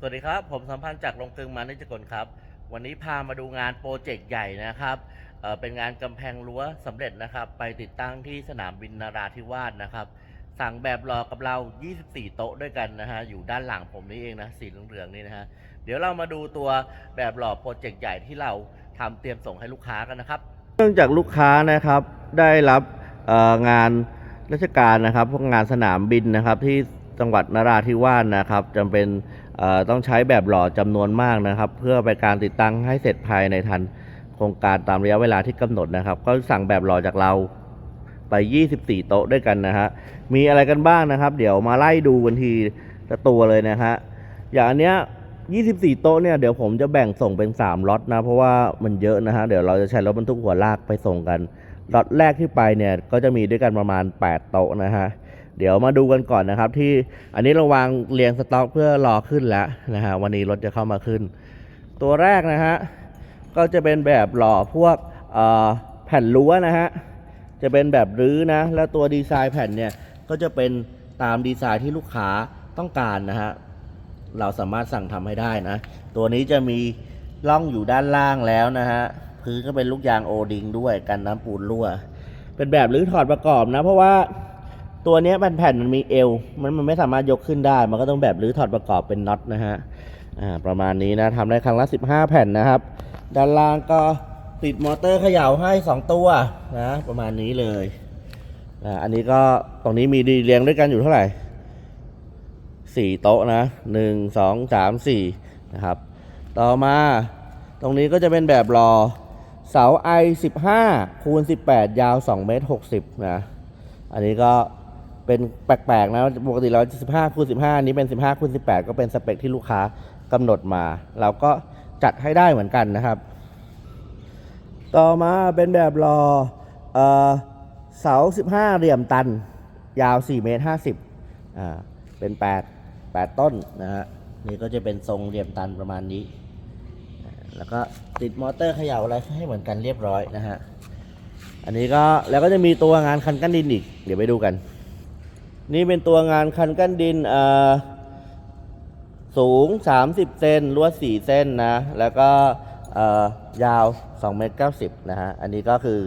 สวัสดีครับ ผมสัมพันธ์จากลงกลึงมานิจกลครับ วันนี้พามาดูงานโปรเจกต์ใหญ่นะครับเเป็นงานกำแพงรั้วสำเร็จนะครับ ไปติดตั้งที่สนามบินนาราธิวาสนะครับ สั่งแบบรอกับเรา 24 โต๊ะด้วยกันนะฮะ อยู่ด้านหลังผมนี่เองนะ สีเหลืองๆนี่นะฮะ เดี๋ยวเรามาดูตัวแบบหล่อโปรเจกต์ใหญ่ที่เราทำเตรียมส่งให้ลูกค้ากันนะครับ เนื่องจากลูกค้านะครับได้รับงานราชการนะครับ พวกงานสนามบินนะครับที่จังหวัดนราธิวาสนะครับจำเป็น ต้องใช้แบบหล่อจำนวนมากนะครับ เพื่อไปการติดตั้งให้เสร็จภายในทันโครงการตามระยะเวลาที่กำหนดนะครับ ก็สั่งแบบหล่อจากเราไป 24 โต๊ะด้วยกันนะฮะ มีอะไรกันบ้างนะครับ เดี๋ยวมาไล่ดูกันทีละตัวเลยนะฮะ อย่างอันเนี้ย 24 โต๊ะเนี่ย เดี๋ยวผมจะแบ่งส่งเป็น 3ล็อตนะ เพราะว่ามันเยอะนะฮะ เดี๋ยวเราจะใช้รถบรรทุกหัวลากไปส่งกัน ล็อตแรกที่ไปเนี่ย ก็จะมีด้วยกันประมาณ 8 โต๊ะนะฮะ เดี๋ยวมาดูกันก่อนนะครับที่อันนี้เราวางเรียงสต็อกเพื่อรอขึ้นแล้วนะฮะวันนี้รถจะเข้ามาขึ้น ตัวแรกนะฮะก็จะเป็นแบบหล่อพวกแผ่นรั้วนะฮะจะเป็นแบบรื้อนะแล้วตัวดีไซน์แผ่นเนี่ยก็จะเป็นตามดีไซน์ที่ลูกค้าต้องการนะฮะเราสามารถสั่งทำให้ได้นะ ตัวนี้จะมีร่องอยู่ด้านล่างแล้วนะฮะพื้นก็เป็นลูกยางโอดิงด้วยกันน้ำปูนรั่ว เป็นแบบรื้อถอดประกอบนะ เพราะว่า ตัวนี้ยแผ่นมันมีเอวมันมันไม่สามารถยกขึ้นได้ มันก็ต้องแบบรื้อถอดประกอบเป็นน็อตนะฮะอ่าประมาณนี้นะทำได้ครั้งละ 15 แผ่นนะครับ ด้านล่างก็ติดมอเตอร์เขย่าให้ 2 ตัวนะประมาณนี้เลยอ่าอันนี้ก็ตรงนี้มีดีเรียงด้วยกันอยู่เท่าไหร่สี่โต๊ะนะหนึ่งสองสามสี่นะครับต่อมาตรงนี้ก็จะเป็นแบบรอเสาไอสิบห้าคูณสิบแปดยาวสองเมตรหกสิบนะอันนี้ก็ เป็นแปลกๆนะปกติเราสิบห้าคูณสิบห้านี้เป็นสิบห้าคูณสิบแปดก็เป็นสเปคที่ลูกค้ากำหนดมา เราก็จัดให้ได้เหมือนกันนะครับ ต่อมาเป็นแบบรอเออเสา 15 เหลี่ยมตัน ยาว 4 เมตร 50อ่าเป็น 8 8 ต้นนะฮะนี่ก็จะเป็นทรงเหลี่ยมตันประมาณนี้ แล้วก็ติดมอเตอร์เขย่าอะไรให้เหมือนกันเรียบร้อยนะฮะอันนี้ก็แล้วก็จะมีตัวงานคันกั้นดินอีก เดี๋ยวไปดูกัน นี่เป็นตัวงานคันกั้นดินสูง 30 เซนลวด 4 เส้นนะ แล้วก็ยาว2เมตร90 นะฮะ อันนี้ก็คือ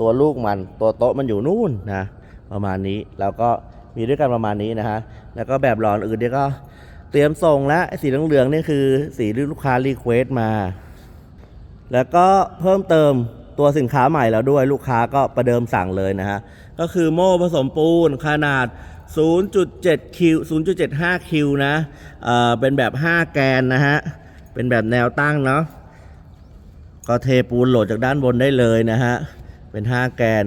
ตัวลูกมันตัวโต๊ะมันอยู่นู่นนะ ประมาณนี้แล้วก็มีด้วยกันประมาณนี้นะฮะ แล้วก็แบบหลอนอื่นเนี่ยก็เตรียมส่งแล้วสีเหลืองๆนี่คือสีที่ลูกค้ารีเควสต์มา แล้วก็เพิ่มเติมตัวสินค้าใหม่แล้วด้วยลูกค้าก็ประเดิมสั่งเลยนะฮะ ก็คือโม่ผสมปูนขนาด 0.7 คิว 0.75 คิวนะเอ่อเป็นแบบ 5 แกนนะฮะ เป็นแบบแนวตั้งเนาะ ก็เทปูนโหลดจากด้านบนได้เลยนะฮะ เป็น 5 แกน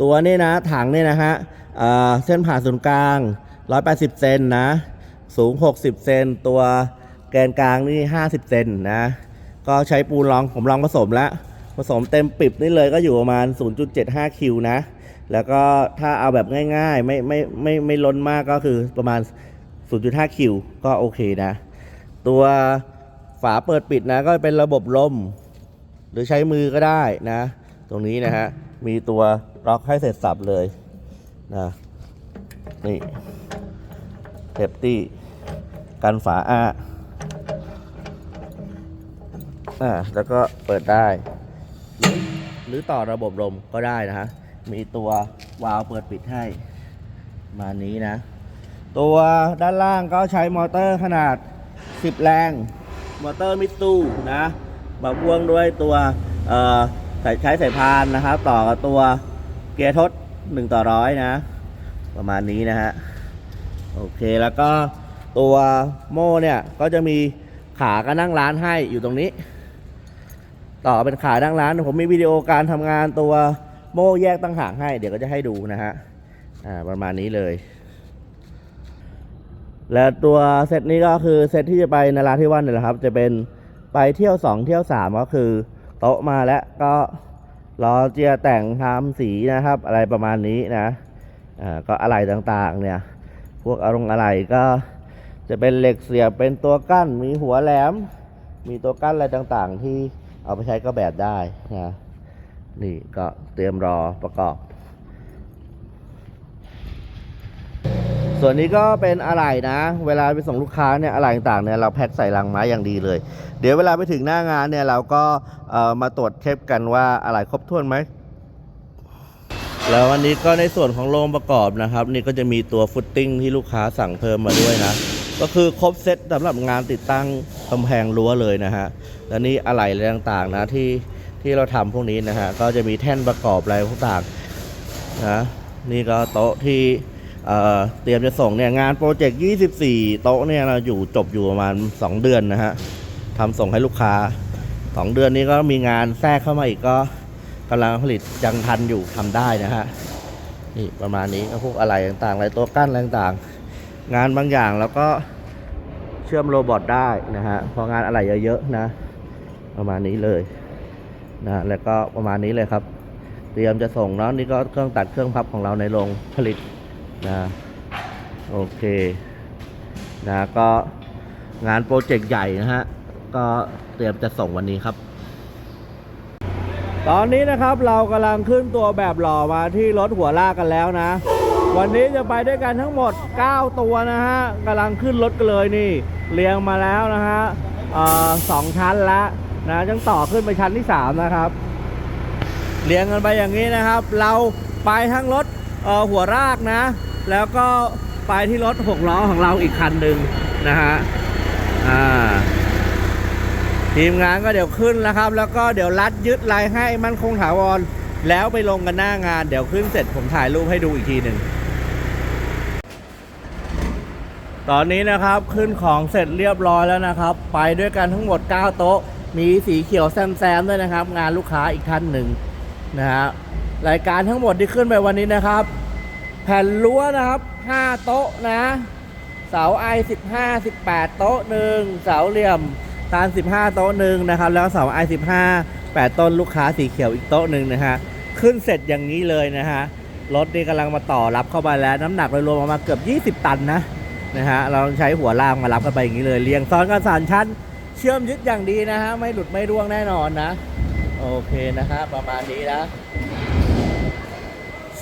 ตัวนี้นะ ถังนี่นะฮะเอ่อเส้นผ่าศูนย์กลาง 180 เซนนะ สูง 60 เซน ตัวแกนกลางนี่ 50 เซนนะ ก็ใช้ปูนรอง ผมลองผสมแล้ว ผสมเต็มปิบนี่เลยก็อยู่ประมาณ 0.75 คิวนะ แล้วก็ถ้าเอาแบบง่ายๆ ไม่ไม่ไม่ไม่ล้นมากก็คือประมาณ 0.5 คิว ก็โอเคนะ ตัวฝาเปิดปิดนะก็เป็นระบบลม หรือใช้มือก็ได้นะ ตรงนี้นะฮะ มีตัวล็อกให้เสร็จสับเลยนะนี่เซฟตี้กันฝาอ้าอ่าแล้วก็เปิดได้ หรือหรือต่อระบบลมก็ได้นะฮะ มีตัววาล์วเปิดปิดให้ มานี้นะ ตัวด้านล่างก็ใช้มอเตอร์ขนาด 10 แรง มอเตอร์มิตซูนะมาพ่วงด้วยตัวเอ่ใช้สายพานนะครับ ต่อกับตัวเกียร์ทด 1 ต่อร้อยนะ ประมาณนี้นะฮะ โอเคแล้วก็ตัวโม่เนี่ยก็จะมีขาก็นั่งร้านให้อยู่ตรงนี้ ต่อเป็นขานั่งร้าน ผมมีวิดีโอการทำงานตัว โม่แยกตั้งหากให้ เดี๋ยวก็จะให้ดูนะฮะ อ่า ประมาณนี้เลย และตัวเซตนี้ก็คือเซตที่จะไปนราธิวาสเนี่ยแหละครับ จะเป็นไปเที่ยว 2 เที่ยว 3 ก็คือโต๊ะมาแล้วก็รอเจียแต่งทำสีนะครับ อะไรประมาณนี้นะ อ่า ก็อะไรต่างๆ เนี่ย พวกอารมณ์อะไรก็จะเป็นเหล็กเสียบเป็นตัวกั้น มีหัวแหลม มีตัวกั้นอะไรต่างๆ ที่เอาไปใช้ก็แบบได้นะ นี่ก็เตรียมรอประกอบ ส่วนนี้ก็เป็นอะไหล่นะ เวลาไปส่งลูกค้าเนี่ยอะไหล่ต่างๆเนี่ยเราแพ็คใส่ลังไม้อย่างดีเลย เดี๋ยวเวลาไปถึงหน้างานเนี่ยเราก็มาตรวจเช็คกันว่าอะไหล่ครบถ้วนไหมแล้ววันนี้ก็ในส่วนของโรงประกอบนะครับ นี่ก็จะมีตัวฟุตติ้งที่ลูกค้าสั่งเพิ่มมาด้วยนะ ก็คือครบเซตสำหรับงานติดตั้งกำแพงรั้วเลยนะฮะแล้วนี่อะไหล่อะไรต่างๆนะที่ ที่เราทำพวกนี้นะฮะก็จะมีแท่นประกอบอะไรต่างๆนะนี่ก็โต๊ะที่เตรียมจะส่งเนี่ยงานโปรเจกต์ 24 โต๊ะเนี่ยเราอยู่จบอยู่ประมาณ 2 เดือนนะฮะทำส่งให้ลูกค้า 2 เดือนนี้ก็มีงานแทรกเข้ามาอีกก็กำลังผลิตยังทันอยู่ทำได้นะฮะนี่ประมาณนี้ก็พวกอะไรต่างๆอะไรตัวกั้นอะไรต่างๆ งานบางอย่างแล้วก็เชื่อมโรบอทได้นะฮะพองานอะไรเยอะๆนะ ประมาณนี้เลย นะแล้วก็ประมาณนี้เลยครับ เตรียมจะส่งเนาะนี่ก็เครื่องตัดเครื่องพับของเราในโรงผลิตนะโอเคนะก็งานโปรเจกต์ใหญ่นะฮะก็เตรียมจะส่งวันนี้ครับ ตอนนี้นะครับเรากำลังขึ้นตัวแบบหล่อมาที่รถหัวลากกันแล้วนะ วันนี้จะไปด้วยกันทั้งหมด 9 ตัวนะฮะกำลังขึ้นรถกันเลยนี่เรียงมาแล้วนะฮะสองชั้นละ นะยังต่อขึ้นไปชั้นที่3นะครับเรียงกันไปอย่างนี้นะครับ เราไปทั้งรถหัวรากนะ แล้วก็ไปที่รถหกล้อของเราอีกคันหนึ่งนะฮะอ่าทีมงานก็เดี๋ยวขึ้นแล้วครับ แล้วก็เดี๋ยวรัดยึดลายให้มันคงถาวรแล้วไปลงกันหน้างาน เดี๋ยวขึ้นเสร็จผมถ่ายรูปให้ดูอีกทีหนึ่งตอนนี้นะครับขึ้นของเสร็จเรียบร้อยแล้วนะครับ ไปด้วยกันทั้งหมด 9 โต๊ะ มีสีเขียวแซมๆด้วยนะครับ งานลูกค้าอีกท่านหนึ่งนะฮะรายการทั้งหมดที่ขึ้นไปวันนี้นะครับ แผ่นรั้วนะครับ 5 โต๊ะนะ เสาไอ15 18 โต๊ะหนึ่งเสาเหลี่ยมตาน15 โต๊ะหนึ่งนะครับ แล้วเสาไอ15 8 ต้นลูกค้าสีเขียวอีกโต๊ะหนึ่งนะฮะขึ้นเสร็จอย่างนี้เลยนะฮะรถนี่กำลังมาต่อรับเข้าไปแล้ว น้ำหนักโดยรวมประมาเกือบ 20 ตันนะนะฮะเราใช้หัวรางมารับกันไปอย่างนี้เลยเรียงซ้อนกันสานชั้น เชื่อมยึดอย่างดีนะฮะ ไม่หลุดไม่ร่วงแน่นอนนะ โอเคนะฮะประมาณนี้นะ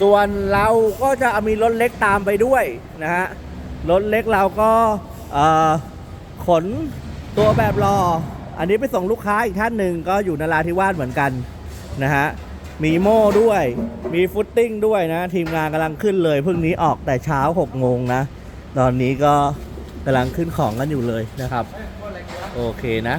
ส่วนเราก็จะมีรถเล็กตามไปด้วยนะฮะ รถเล็กเราก็ขนตัวแบบรอ อันนี้ไปส่งลูกค้าอีกท่านหนึ่งก็อยู่นราธิวาสเหมือนกันนะฮะ มีโม่ด้วย มีฟุตติ้งด้วยนะ ทีมงานกำลังขึ้นเลยเพิ่งนี้ออกแต่เช้า6โมงนะ ตอนนี้ก็กำลังขึ้นของกันอยู่เลยนะครับ โอเคนะ